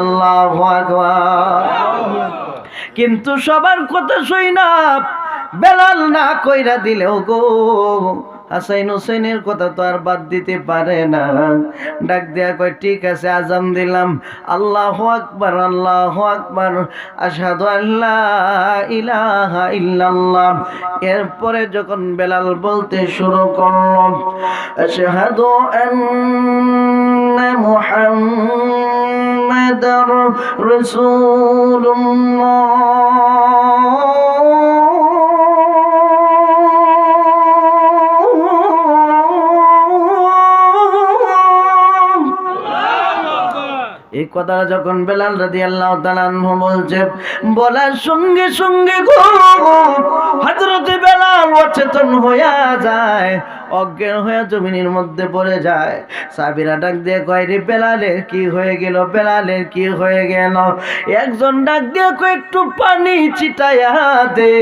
আল্লাহ কিন্তু সবার কথা শুই না, বেলাল না কইরা দিলেও গো, হাসাইন হোসেনের কথা তো আর বাদ দিতে পারে না। ডাক দেয়া কয়, ঠিক আছে, আজান দিলাম। আল্লাহ আকবার আল্লাহ আকবার। আশহাদু আল্লাহ ইলাহা এরপরে যখন বেলাল বলতে শুরু করল, আশহাদু আন্না মুহাম্মাদার রাসূলুল্লাহ এই কথাটা যখন বেলাল রাদি আল্লাহ বলছে, বলার সঙ্গে সঙ্গে গো হজরতে বেলাল অচেতন হইয়া যায়। অজ্ঞান হয়ে জমিনের মধ্যে পড়ে যায়। সাবিরা ডাক দিয়ে কয়, রে বেলালের কি হয়ে গেল? বেলালের কি হয়ে গেল? একজন ডাক দিয়ে কয়, একটু পানি ছিটাইয়া দে।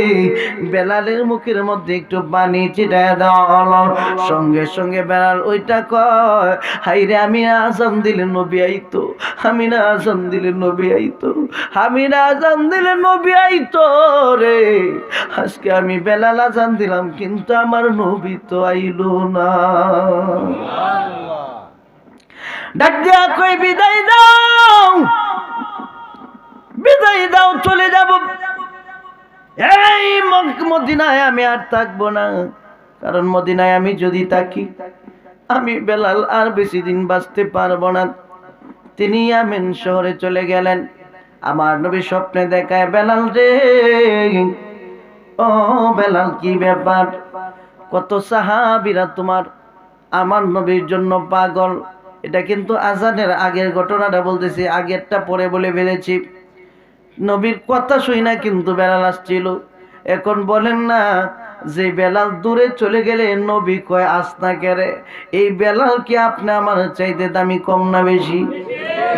বেলালের মুখের মধ্যে একটু পানি ছিটাইয়া দেওয়া সঙ্গে সঙ্গে বেলাল ওইটা কয় হাইরে আমি আসাম দিলে নবী আইতো। আমি না আসাম দিলে নবী আইতো। আমি না আসাম দিলে নবী আইতো রে। আজকে আমি বেলাল আজান দিলাম, কিন্তু আমার নবী তো আইলো না। ডাক দিয়া কই বিদায় দাও। বিদায় দাও চলে যাব। এই মদিনায় আমি আর থাকব না। কারণ মদিনায় আমি যদি থাকি আমি বেলাল আর বেশি দিন বাঁচতে পারব না। তিনি আমিন শহরে চলে গেলেন। আমার নবী স্বপ্নে দেখায় বেলাল রে ও বেলাল কি ব্যাপার? কত সাহাবিরা তোমার আমার নবীর জন্য পাগল। এটা কিন্তু আজানের আগের ঘটনাটা বলতেছি, আগেরটা পরে বলে ফেলেছি। নবীর কথা শুই না কিন্তু বেলাল আসছিল। এখন বলেন না, যে বেলাল দূরে চলে গেলে নবী কয় আস্তা কেরে এই বেলাল কি আপনি আমার চাইতে দামি কম না বেশি?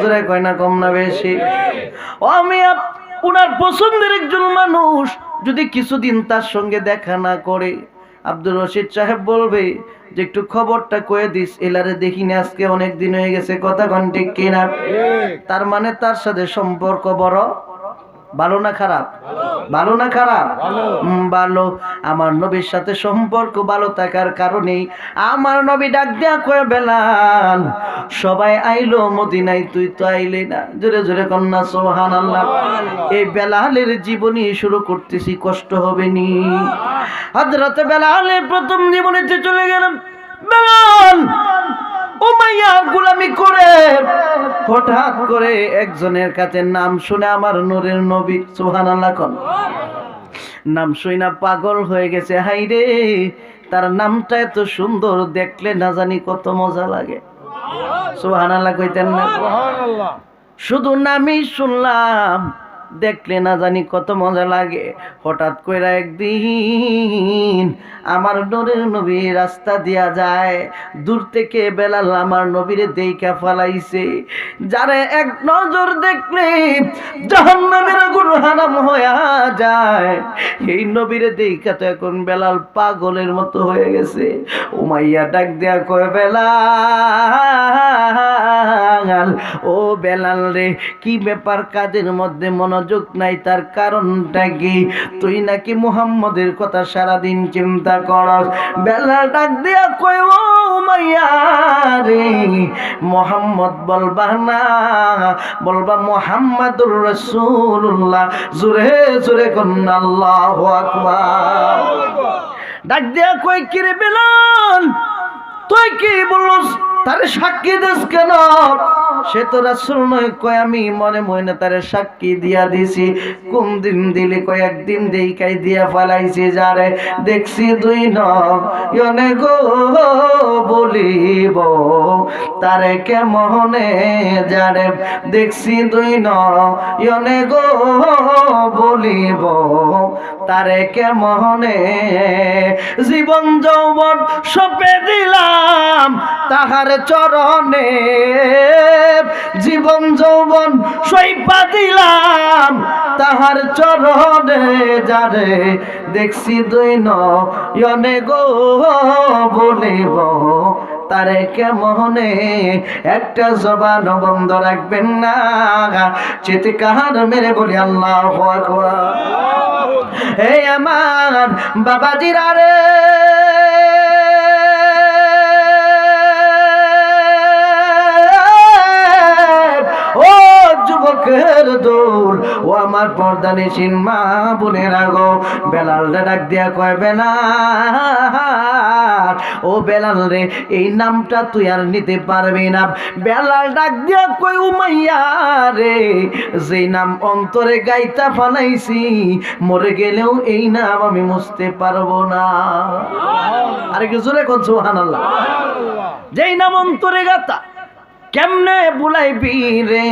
দূরে কয় না, কম না বেশি। আমি উনার পছন্দের একজন মানুষ যদি কিছুদিন তার সঙ্গে দেখা না করে। আব্দুর রশিদ সাহেব বলবে যে একটু খবরটা কয়ে দিস এলারে দেখিনি আজকে অনেক দিন হয়ে গেছে কথা ঘন্টে ঠিক কিনা? তার মানে তার সাথে সম্পর্ক বড়। ভালো না খারাপ? ভালো না খারাপ? ভালো। আমার নবীর সাথে সম্পর্ক ভালো থাকার কারণেই আমার নবী ডাক দেয়া কয়ে বেলাল সবাই আইলো মদিনায় তুই তো আইলি না। জোরে জোরে কন্যা সোহান আল্লাহ এই বেলালের জীবনী শুরু করতেছি কষ্ট হবে নি। হাজরাতে বেলালের প্রথম জীবনীতে চলে গেলাম বেলাল উমাইয়ার গোলামি করে। হঠাৎ করে একজনের কাছে নাম শুনে আমার নূরের নবী সুবহানাল্লাহ কোন। নাম শুই না পাগল হয়ে গেছে হাই রে তার নামটা এত সুন্দর দেখলে না জানি কত মজা লাগে। সুবহানাল্লাহ কইতেন না। শুধু নামই শুনলাম দেখলে না জানি কত মজা লাগে। হঠাৎ কইরা একদিন আমার নরের নবী রাস্তা দিয়া যায়। দূর থেকে বেলাল আমার নবীরে দেইকা ফালাইছে। যারে এক নজর দেখলে জাহান্নামের আগুন হারাম হইয়া যায়। এই নবীরে দেইকা তো এখন বেলাল পাগলের মতো হয়ে গেছে। উমাইয়া ডাক দেয়া কয়, বেলাল, ও বেলাল রে, কি ব্যাপার? কাজের মধ্যে মনোযোগ নাই, তার কারণটা কি? তুই নাকি মুহাম্মদের কথা সারাদিন চিন্তা করস বেলা ডাক দিয়া কইব ও মাইয়া মোহাম্মদ বলবা না বলবা মোহাম্মদুর রসুল্লাহ জুরে জুরে কন্যা আল্লাহ আকবার। ডাক দিয়া কই কিরে বেলাল তুই কি বলস তারে সাক্ষী দিস কেন? সে তো রাসুল নয়, কয় আমি মনে মনে তারে সাক্ষী দিয়া দিছি। কোন দিন দিলে কয়েকদিন দেইকাই দিয়া ফালাইছি যারে। দেখছি দুই নয়নে গো বলিব, তারে কেমনে যারে দেখছি দুই নয়নে গো বলিব তারে কেমনে জীবন যৌবন সপে দিলাম? তাহার চরণে জীবন যৌবন সইপা দিলাম। তাহার চরণে যারে দেখছি দুই নয়নে গো বলিব তারে কেমনে? একটা জবান বন্ধ রাখবেন না। চিৎকার মেরে বলি আল্লাহ এই আমার বাবাজিরা রে। যুবকের দোল। ও আমার পর্দা নিশিন মা বলে রাগো বেলাল রে ডাক দিয়া কয়, বেলাল, ও বেলাল রে, এই নামটা তুই আর নিতে পারবি না। বেলাল ডাক দিয়া কই উমাইয়া রে যেই নাম অন্তরে গাইতা ফানাইছি মরে গেলেও এই নাম আমি মুছতে পারব না। আরে কিছু রে কোন সুবহানাল্লাহ। যেই নাম অন্তরে গাতা, কেমনে বুলাইবি রে?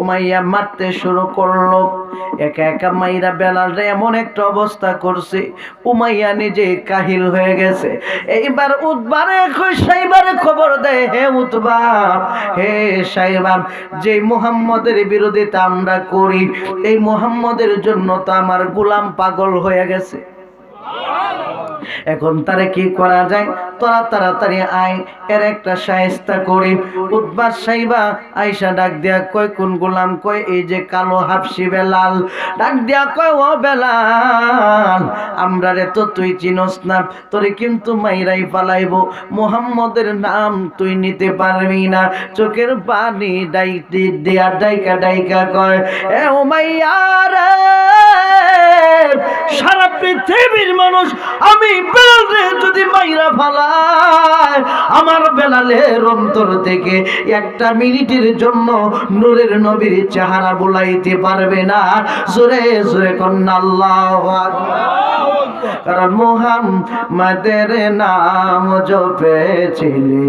উমাইয়া মারতে শুরু করল। একা একা মাইরা বেলাল রে এমন একটা অবস্থা করছে উমাইয়া নিজে কাহিল হয়ে গেছে। এইবার উদ্বারে সাইবারে খবর দেয়, হে উতবা, হে সাইবাব যে মুহাম্মদের বিরোধিতা আমরা করি, এই মুহাম্মদের জন্য তো আমার গোলাম পাগল হয়ে গেছে। এখন তারে কি করা যায়? তোরা তাড়াতাড়ি আয়, এর একটা সাহেস্তা করি উদ্বাস সাইবা আইসা ডাক দিয়া কয়, কোন গোলাম কয়, এই যে কালো হাফসি বেলাল? ডাক দিয়া কয়, ও বেলাল, আমরা রে তো তুই চিনস না, তোরে কিন্তু মাইরাই পালাইব। মোহাম্মদের নাম তুই নিতে পারবি না। চোখের পানি ডাই দিয়া ডাইকা ডাইকা কয়, এ ও মাইয়া রে পৃথিবীর মানুষ, আমি বেলালে যদি মাইরা ফালায় আমার বেলালের অন্তর থেকে একটা মিনিটের জন্য নূরের নবীর চেহারা বুলাইতে পারবে না। জোরে জোরে কন্যা, আল্লাহ কারণ মোহাম্মদের নাম জপেছিলি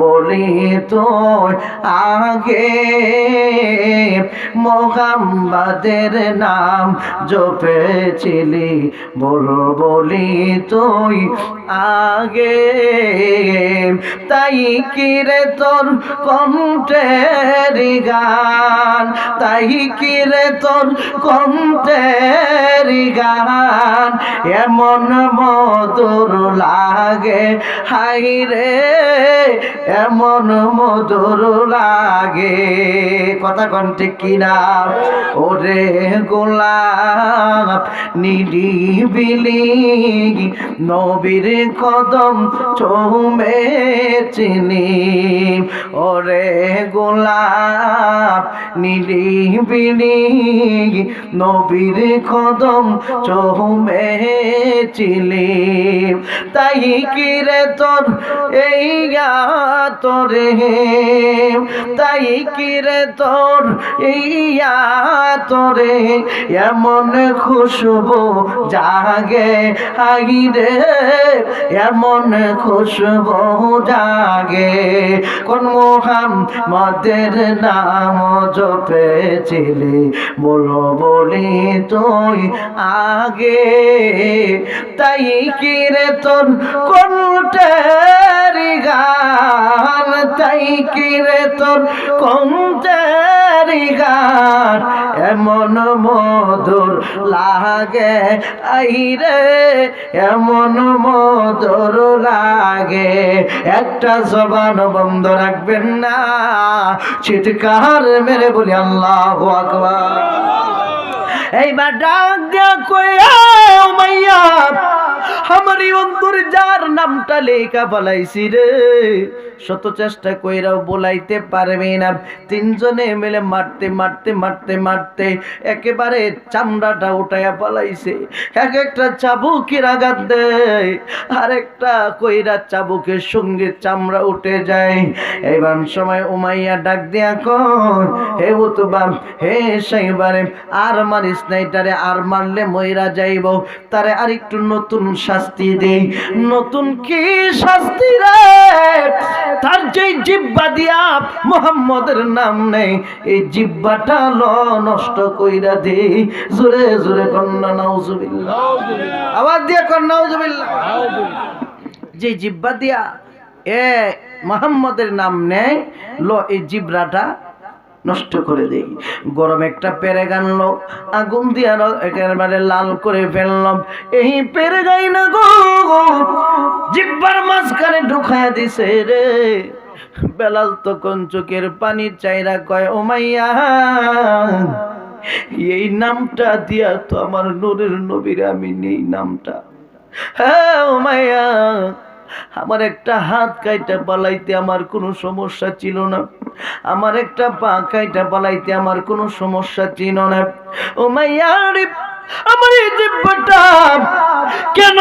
বলি তো আগে। মোহাম্মদের নাম জপেছিলি, বল বলি তুই আগে। তাই কিরে তোর কণ্ঠের গান? তাই কিরে তোর কণ্ঠের গান? এমন মধুর লাগে, হাই রে, এমন মধুর লাগে। কথা কণ্ঠে কিনা? ওরে গোলাপ নিরিবিলি নবীর কদম চৌমে চিনি। ওরে গোলাপ নিরিবিলি নবীর কদম চৌমে চিলি তাই কি রে তোর এই গা তোরে তাই কি রে তোর এই তোরে এমন খুশবু জাগে, আই রে, এমন খুশবু জাগে। কোন মোহাম মদের নাম জপেছিলি বলো বলি তুই আগে? তাই কি রে তোর কোনটারি গান? তাই কি রে তোর কোনটারি গান? এমন মধুর লাগে। আই রে, এমন মধুর লাগে। একটা জবান বন্ধ রাখবেন না। চিৎকার মেরে বলি, আল্লাহ এইবার ডাক দিয়া কইয়া মাইয়া আমার এই অন্তর যার নামটা লেখা বলাইছি রে। শত চেষ্টা কইরাও বলাইতে পারবে না। তিনজনে মিলে মারতে মারতে মারতে মারতে একেবারে চামড়াটা উঠাইয়া পালাইছে এক একটা চাবুকের আঘাত দেয় আর একটা কইরা চাবুকের সঙ্গে চামড়া উঠে যায়। এবার সময় উমাইয়া ডাক দিয়া কর হে উতবাম হে সাইবারে, আর মারিস নাই, তারে আর মারলে মইরা যাইব। তারে আর একটু নতুন শাস্তি দেই। নতুন কি শাস্তি রে? তার যে জিব্বা দিয়া মোহাম্মদের নাম নেই, এই জিব্বাটা ল, নষ্ট কইরা দেই। জোরে জোরে কন্যা, নাউজুবিল্লাহ। আওয়াজ দিয়া কন্যা, নাউজুবিল্লাহ। যে জিব্বা দিয়া এ মোহাম্মদের নাম নেই, ল, এই জিব্রাটা নষ্ট করে দেই। গরম একটা পেরেক আনলো, আগুন দিয়ে একেবারে লাল করে ফেললাম এই পেরেগাই না গো, জিব্বার মাঝখানে ঢুকায়া দিছে রে। বেলাল তখন চোখের পানির চাইরা কয়, ও মাইয়া, এই নামটা দিয়া তো আমার নূরের নবীর আমি নেই নামটা। হ্যাঁ ও মাইয়া, আমার একটা হাত কাইটা পালাইতে আমার কোনো সমস্যা ছিল না। আমার একটা পা কাইটা পালাইতে আমার কোনো সমস্যা চিনো না। ও মাইয়া আমার এই দিব্যটা কেন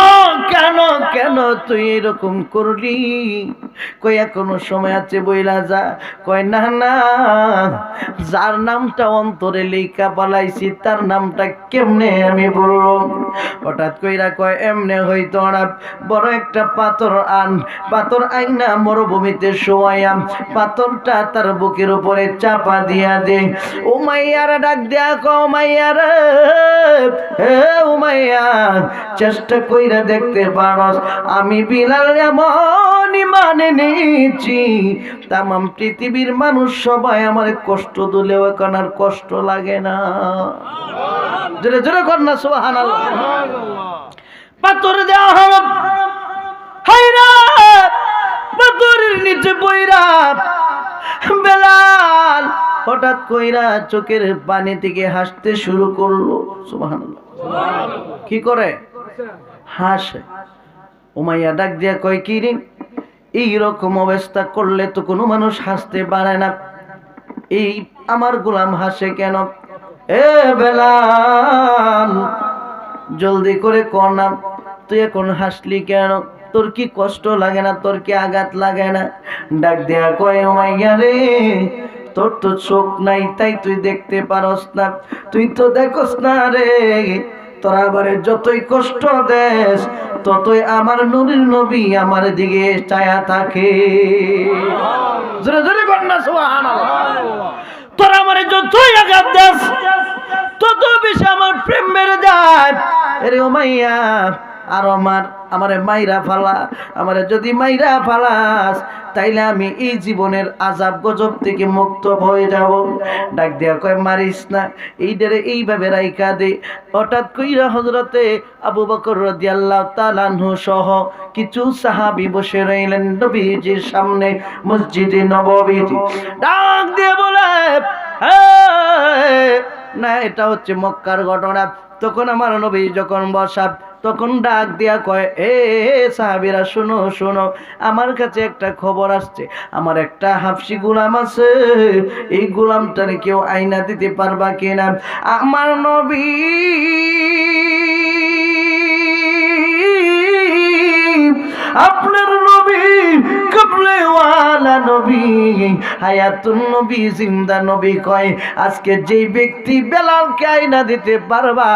কেন কেন তুই এরকম করলি? কই এখনও সময় আছে বইলা যা। কয় না না, যার নামটা অন্তরে লেখা পালাইছি, তার নামটা কেমনে আমি বলব? হঠাৎ কইরা কয়, এমনে হইতো না। বড় একটা পাথর আন। পাথর আইনা মরুভূমিতে শোয়াইয়াম পাথরটা তার বুকের উপরে চাপা দিয়া দে। ও মাইয়ারা ডাক দেয়া কো মাইয়ার চেষ্টা কইরা দেখতে পারস, আমি বিলাল এমন মানে নিয়েছি তামাম পৃথিবীর মানুষ সবাই আমার কষ্ট দিলেও এখন আর কষ্ট লাগে না। জোরে জোরে কর না সোহান পাথর দেওয়া হলো। হাইরা পাথরের নিচে বইরা বেলাল হঠাৎ কইরা চোখের পানি থেকে হাসতে শুরু করল। কি করে? হাসে। উমাইয়া ডাক দিয়া কয় কি রে? এইরকম অবস্থা করলে তো কোনো মানুষ হাসতে পারে না। এই আমার গোলাম হাসে কেন? এ বেলাল জলদি করে কর না। তুই এখন হাসলি কেন? তোর কি কষ্ট লাগে না? তোর কি আঘাত লাগে না? ডাক দেয়া কয় মাইয়া রে তোর তো চোখ নাই, তাই তুই দেখতে পারস না। তুই তো দেখস না রে, তোরা ঘরে যতই কষ্ট দেস, ততই আমার নুরির নবী আমার দিকে চায়া থাকে। কর তোরা আমারে যতই আঘাত দেস তত বেশি আমার প্রেম বেড়ে যায়। ও মাইয়া আর আমার, আমারে মাইরা ফালা, আমারে যদি মাইরা ফালাস, তাইলে আমি এই জীবনের আজাব গজব থেকে মুক্ত হয়ে যাব। ডাক দেয়া কয়, মারিস না এই ডেরে এইভাবে রাইকা দে। হঠাৎ কইরা হজরতে আবু বকর রাদিয়াল্লাহু তাআলাহু সহ কিছু সাহাবি বসে রইলেন নবীজির সামনে মসজিদে নববীতে। ডাক দিয়ে বলে না, এটা হচ্ছে মক্কার ঘটনা। তখন আমার নবী যখন বসা তখন ডাক দিয়া কয়, এ সাহাবিরা, শোনো শোনো, আমার কাছে একটা খবর আসছে। আমার একটা হাফসি গুলাম আছে। এই গুলামটার কেউ আইনা দিতে পারবা কিনা? আমার নবী আপনার কবলে ওয়ালা নবী হায়াতুন নবী জিন্দা নবী কয় আজকে যেই ব্যক্তি বেলালকে আইনা দিতে পারবা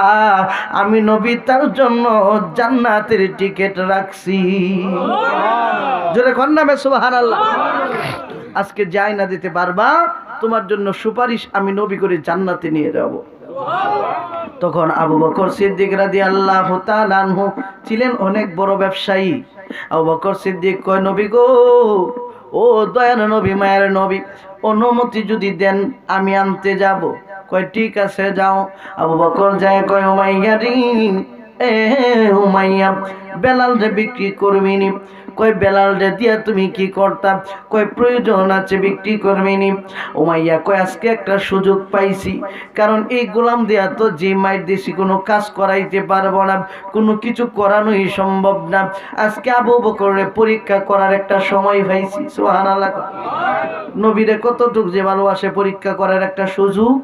আমি নবী তার জন্য জান্নাতের টিকিট রাখছি। জোরে কর নামে সুবহানাল্লাহ। আজকে যে আইনা দিতে পারবা তোমার জন্য সুপারিশ আমি নবী করে জান্নাতে নিয়ে যাব। তখন আবু বকর সিদ্দিক রাদি আল্লাহ তালানহু ছিলেন অনেক বড় ব্যবসায়ী। আবু বকর সিদ্দিক কয়, নবী গো, ও দয়ান নবী, মায়ের নবী, অনুমতি যদি দেন, আমি আনতে যাব। কয়, ঠিক আছে, যাও। আবু বকর যায় কয়, উমাইয়া রিং, এ উমাইয়া, বেলাল রে বিক্রি করবি নি। কয়, বেলাল রে, দিয়া তুমি কি করতাম কয়, প্রয়োজন আছে বিক্রি করবি নি উমাইয়া কয়, আজকে একটা সুযোগ পাইছি। কারণ এই গোলাম দেয়া তো যে মায়ের দেশি কোনো কাজ করাইতে পারব না, কোনো কিছু করানোই সম্ভব না। আজকে আবু বকরের পরীক্ষা করার একটা সময় পাইছি, সুবহানাল্লাহ। নবীরে কতটুক যে ভালোবাসে পরীক্ষা করার একটা সুযোগ?